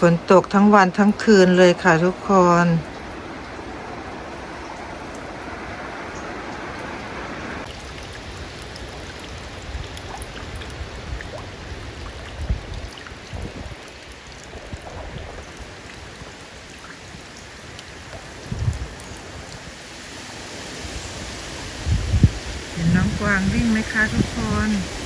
ฝนตกทั้งวันทั้งคืนเลยค่ะทุกคน เห็นน้องกวางวิ่งไหมคะทุกคน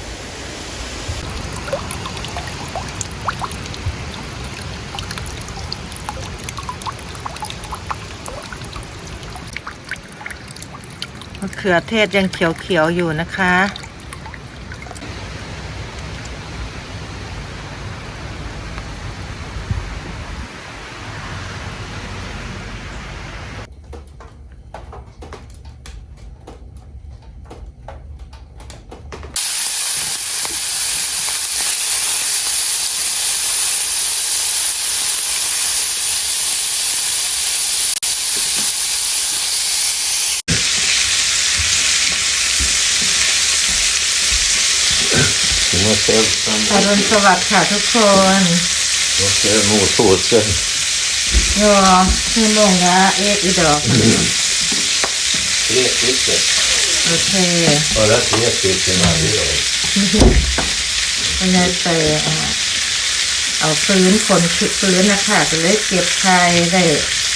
มะเขือเทศยังเขียวๆอยู่นะคะ Du måste อรุณสวัสดิ์ค่ะทุกคน måste mot påsen. ยอคือมงละเอกอีดอก Tre stycken. โอเค Bara tre stycken varje dag. เป็นไงไปอ่เอาฟื้นคนคิดฟื้นนะคะก็เลยเก็บไข่ได้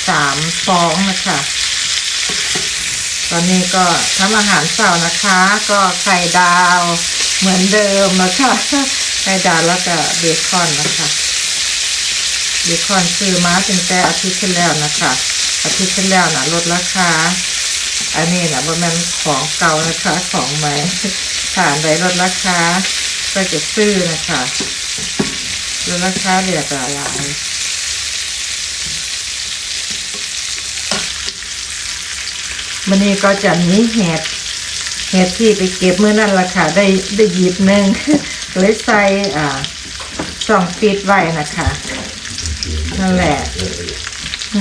สามฟองนะคะตอนนี้ก็ทำอาหารเช้านะคะ ก็ไข่ดาว เหมือนเดิมนะคะไข่ดาวแล้วก็เบคอนนะคะเบคอนซื้อมาตั้งแต่อาทิตย์ที่แล้วนะคะ อาทิตย์ที่แล้วนะลดราคาอันนี้นะว่ามันของเก่านะคะของใหม่ผ่านไปลดราคาก็จะซื้อนะคะลดราคาเหลือแต่หลายมันนี้ก็จะมีเห็ด เห็ดที่ไปเก็บเมื่อนั้นราคาได้ได้หยิบหนึ่งเลยใส่อ่าสองฟีดไว้นะคะนั่นแหละห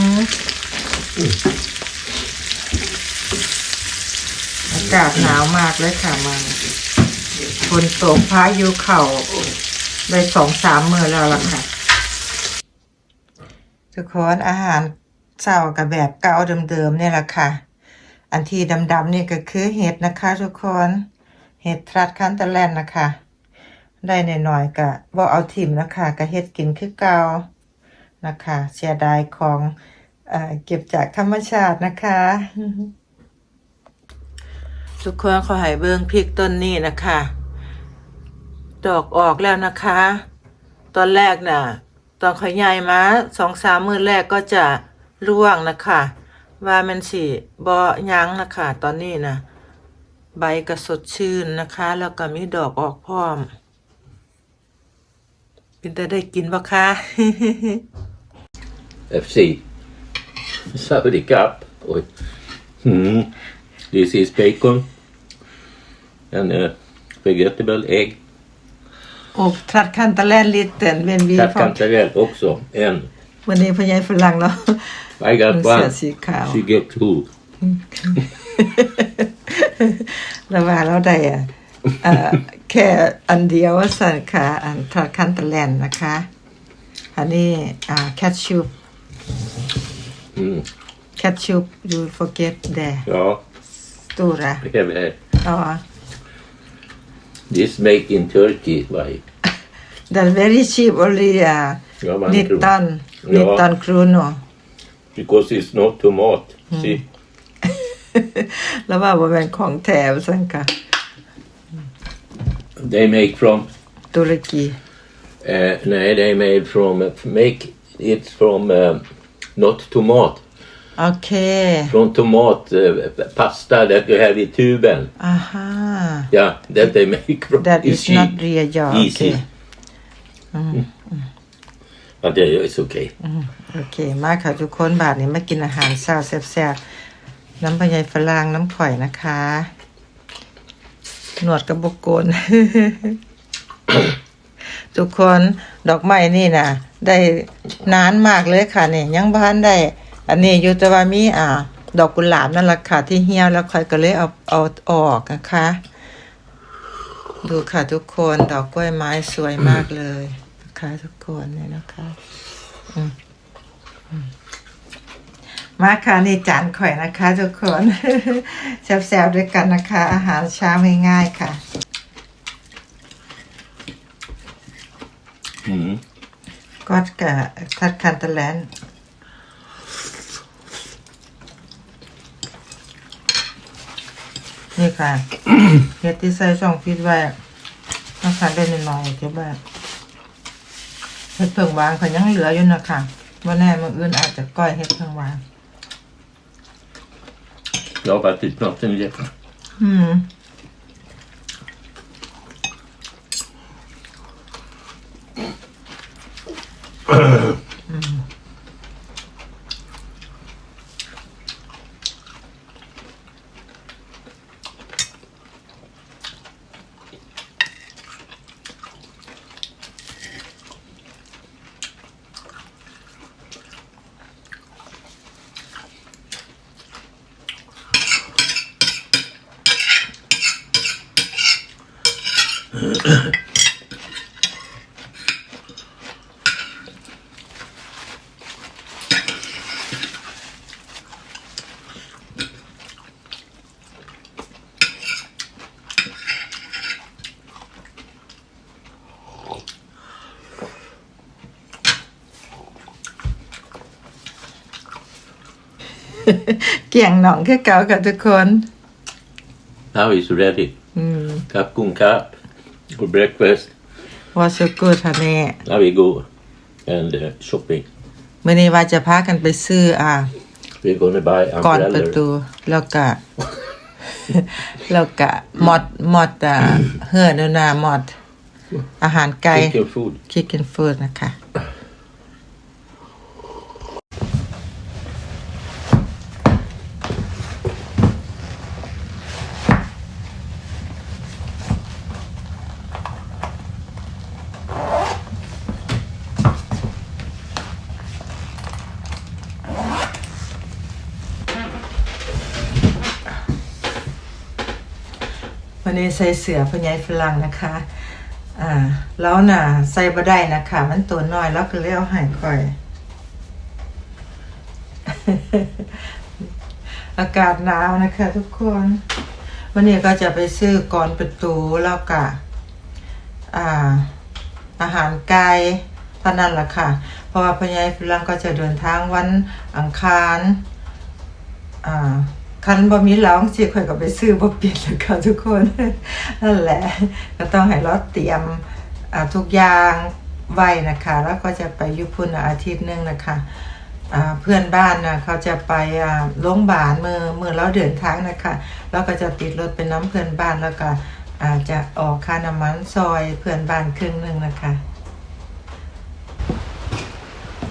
อากาศหนาวมากเลยค่ะมันฝนตกพายุเข่าได้สองสามมือแล้วล่ะค่ะ ทุกคนอาหารเช้ากับแบบเก่าเดิมๆเนี่ยแหละค่ะ อันที่ดำๆนี่ก็คือเห็ดนะคะทุกคน เห็ดทรัดคันตะแลนนะคะ ได้หน่อยๆก็บ่เอาถิ่มนะคะก็เฮ็ดกินคือเก่านะคะเสียดายของเอเก็บจากธรรมชาตินะคะ ทุกคนขอให้เบิ้งพริกต้นนี้นะคะ ดอกออกแล้วนะคะ ตอนแรกน่ะ ตอนขยใหญ่มาสองสามมือแรกก็จะร่วงนะคะ ว่ามันสิบอยั้งนะคะ ตอนนี้นะใบก็สดชื่นนะคะ แล้วก็มีดอกออกพร้อม เป็นแต่ได้กินบ่คะ FC. Saudi Cup. Oj. Mm. This is bacon. And uh, vegetable egg. Och trattkantalären liten men vi Cat får kantarell också. En. วันนี้พยายฝ รั่งแล้ว I got Den ser one. sig kall. She get two. ระหว่างเราได้อะเอ่อ แค่อันเดียวว่าสั่นค่ะอันทอดคันตะแลนนะคะ อันนี้อ่าแคชชู Mm. แคชชู you forget there Ja, ตัวระ det kan vi här. อ๋อ This make in Turkey. Why? that very cheap only อ่า Ja, man นิตตัน Because it's not tomat. See? แล้วว่าบ่แม่นของแถวสั่นค่ะ They make from ตุรกี Uh, nej, they made from make it from um, not tomat. โอเค From tomat uh, pasta that you have in tuben. อ่าฮะ Yeah, that they make from. that is cheap. not real ยอโอเค Easy. But uh, it's okay. โอเค มาค่ะทุกคนบาทนี้มากินอาหารเช้าแซ่บๆน้ำพะไยฝรั่งน้ำข่อยนะคะ หนวดกระบกโกน ทุกคนดอกไม้นี่นะได้นานมากเลยค่ะนี่ยังบ้านได้ อันนี้อยู่แต่ว่ามีอ่า ดอกกุหลาบนั่นแหละค่ะ ที่เหี่ยวแล้วค่อยก็เลยเอาเอาออกนะคะ ดูค่ะทุกคนดอกกล้วยไม้สวยมากเลย นะคะทุกคนเนี่ยนะคะมาค่ะนี่จานข่อยนะคะ ทุกคนแซ่บๆด้วยกันนะคะ อาหารเช้าง่ายๆค่ะ Mm. ก็กะทัดคันตะแลนนี่ค่ะเฮ็ดที่ใส่ช่องฟิตไว้มาคันได้หน่อยๆเก็บไว้ เฮ็ดเพิ่งวางเขายังเหลืออยู่นะคะว่าแน่มื้ออื่นอาจจะก้อยเฮ็ดเพิ่งวาง Jag har faktiskt pratat med Jeff. อืม เกี่ยงหนองคือเก่ากับทุกคน Now is ready. อืม Kap kung kap. For breakfast. ว่าสุกูทะเน่ Now we go and uh, shopping. มื่อนี้ว่าจะพากันไปซื้ออ่า We're gonna buy ก่อนประ umbrella. ตูแล้วก็ แล้วก็มอดมอดอ่าเฮือนนามอด อาหารไก่ Chicken food. คิกกินฟูดนะคะ วันนี้ใส่เสือพญายฝรั่งนะคะ อ่า แล้วน่ะใส่บ่ได้นะคะ มันตัวน้อยแล้วก็เลยเอาใหายก่อย อากาศหนาวนะคะ ทุกคน วันนี้ก็จะไปซื้อก่อนประตูแล้วก็อ่า อาหารไก่เท่านั้นแหละค่ะ เพราะว่าพญายฝรั่งก็จะเดินทางวันอังคาร อ่า คันบ่มีเหล้าสิข่อยก็ไปซื้อบ่เปลี่ยนแล้วค่ะทุกคนนั่นแหละ ก็ต้องให้เราเตรียมทุกอย่างไว้นะคะ แล้วก็จะไปยุพุนอาทิตย์หนึงนะคะเพื่อนบ้านนะเขาจะไปโรงพยาบาลเมื่อเมื่อเราเดินทางนะคะแล้วก็จะติดรถเป็นน้ำเพื่อนบ้านแล้วก็อาจจะออกค่าน้ำมันซอยเพื่อนบ้านครึ่งหนึ่งนะคะ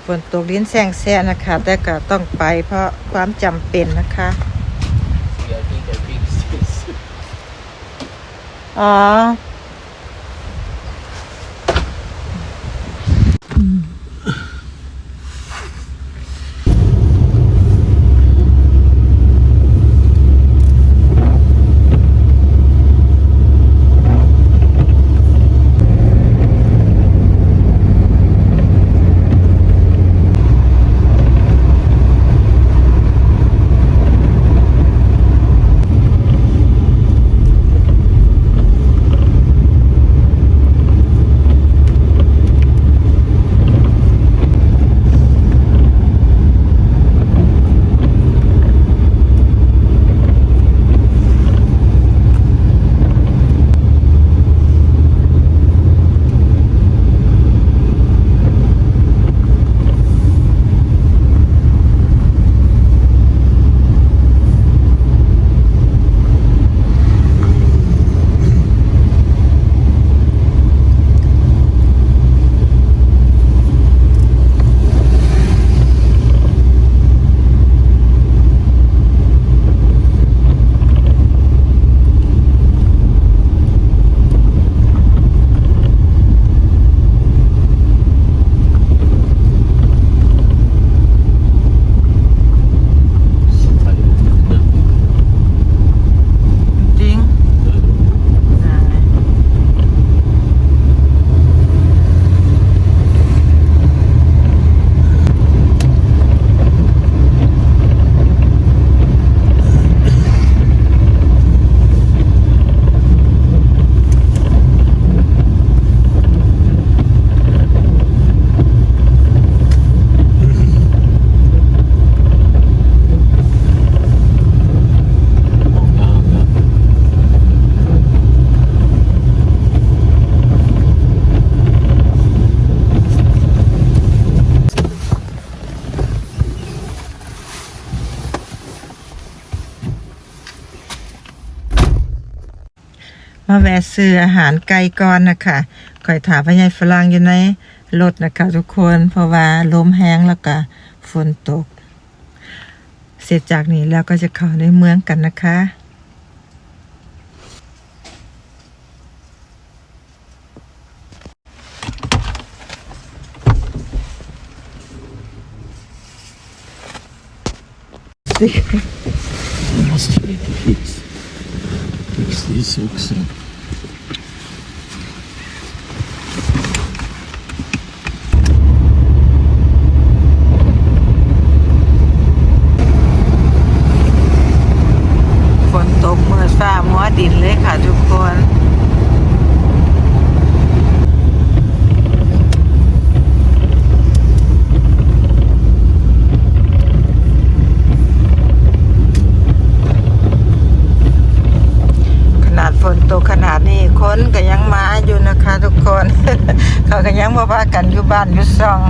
ฝนตกลิ้นแซงแซ่นะคะ แต่ก็ต้องไปเพราะความจำเป็นนะคะ I think I fixed this. อ๋ มาแวะซื้ออาหารไก่ก่อนนะคะคอยถามพญายฝรั่งอยู่ในรถนะคะทุกคนเพราะว่าลมแห้งแล้วก็ฝนตก เสร็จจากนี้แล้วก็จะเข้าในเมืองกันนะคะ Jag måste lite fix. Fix this också. ฝนตกมืดฟ้ามัวดินเลยค่ะทุกคน ขนาดฝนตกขนาดนี้คนก็ยังมาอยู่นะคะทุกคน เขาก็ยัง มาว่ากันอยู่บ้านอยู่ซอง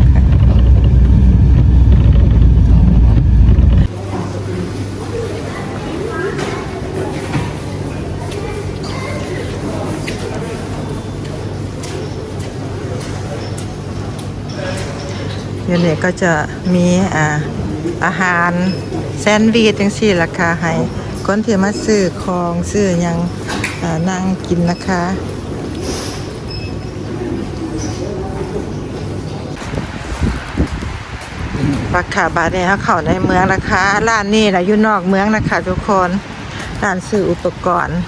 เดี๋ยวนี้ก็จะมีอ่าอาหารแซนด์วิชจังสี่ราคาให้คนที่มาซื้อของซื้อหยังนั่งกินนะคะ ปักขาบาทเนี่ยเขาเข้าในเมืองนะคะร้านนี้นะอยู่นอกเมืองนะคะ ทุกคนร้านซื้ออุปกรณ์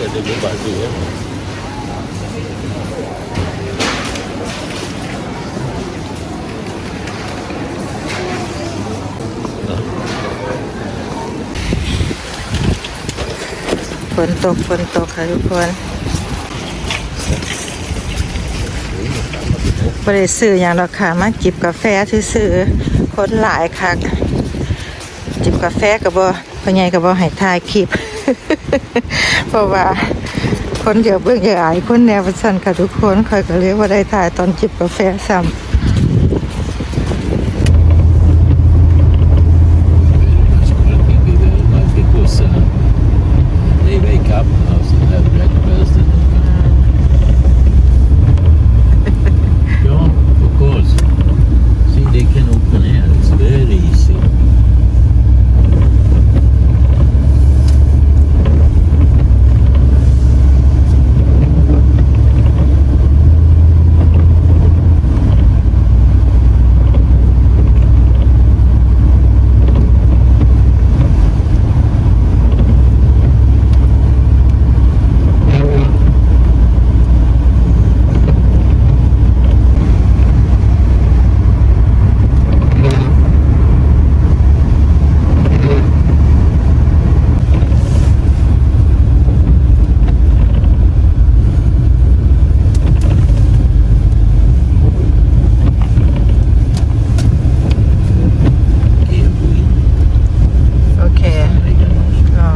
Ja, det blir bara det. ฝ นตกฝนตกค่ะทุกคนบริสื่ออย่างเราค่ะมาจิบกาแฟซื้อๆคนหลายค่ะจิบกาแฟกับบ่พ่อใหญ่กับบ่ให้ถ่ายคลิป เพราะว่าคนเยอะเบิ่งเยอะอายคนแนวประสันค่ะทุกคนคอยก็เรียกว่าได้ถ่ายตอนจิบกาแฟซ้ำ Like because uh, they wake up now and have breakfast. And, yeah, of course. See, they can open air. It's very easy. Geoboin. โอเค อ๋อ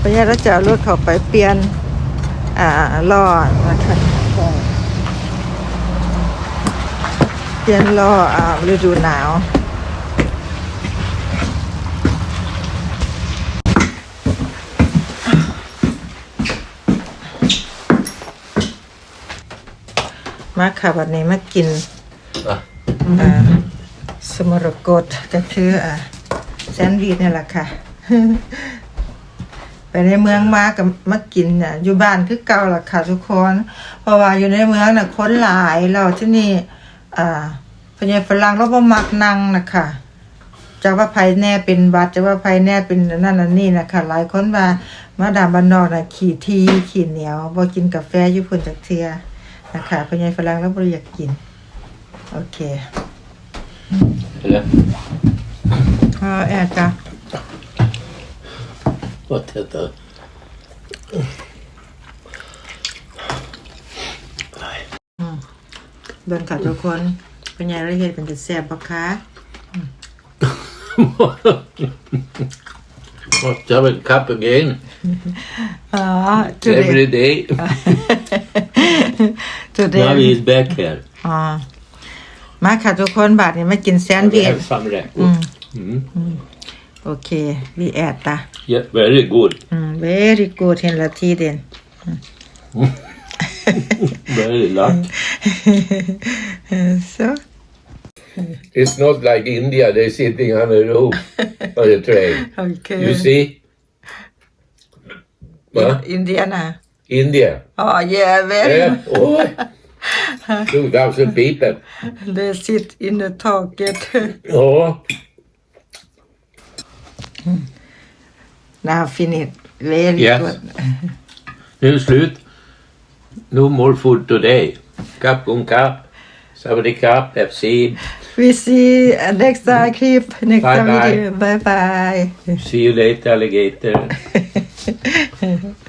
พญาเราจะเอารถเขาไปเปลี่ยน อ่าล้อนะคะเปลี่ยนล้ออ่าฤดูหนาวมาค่ะวันนี้มากิน Va? อ่าสมรกตก็คืออ่าแซนด์วิชนี่แหละค่ะ ไปในเมืองมากับมากินอะ อยู่บ้านคือเก่าล่ะค่ะทุกคน เพราะว่าอยู่ในเมืองน่ะคนหลายเราที่นี่อ่าพญาฝรั่งเราบ่มักนั่งนะคะจะว่าภัยแน่เป็นหวัดจะว่าภัยแน่เป็นนั่นนั่นนี่นะคะหลายคนว่ามาดามบ้านนอกน่ะขี่ทีขี่เหนียวบ่กินกาแฟอยู่พุ่นจักเทียนะคะพญาฝรั่งเราบ่ได้อยากกิน โอเค Eller? อ๋อ แอดจ้ะ Vad heter det? เดินค่ะทุกคนปัญญาเราเฮ็ดเป็นจะแซ่บบ่คะ Must have a cup again อ๋อ every day. today Now he's back here. อ๋อมาค่ะทุกคนบาทนี้มากินแซนด์ We วิช have some räkor. Mm. โอเควีแอดตา Yeah, very good. อืม very good เห็นละทีเด่น Very luck. so It's not like India, they're sitting on a roof on the train. okay You see? Huh? อินเดียนะ India. อ๋อ yeah very Yeah. Oh. 2,000 people. they sit in the target Ja. now finish very Yes. good Nu slut. No more food today. Kap gung kap. Sawadee kap. FC. we see uh, next time clip next Bye time bye. video bye bye See you later alligator.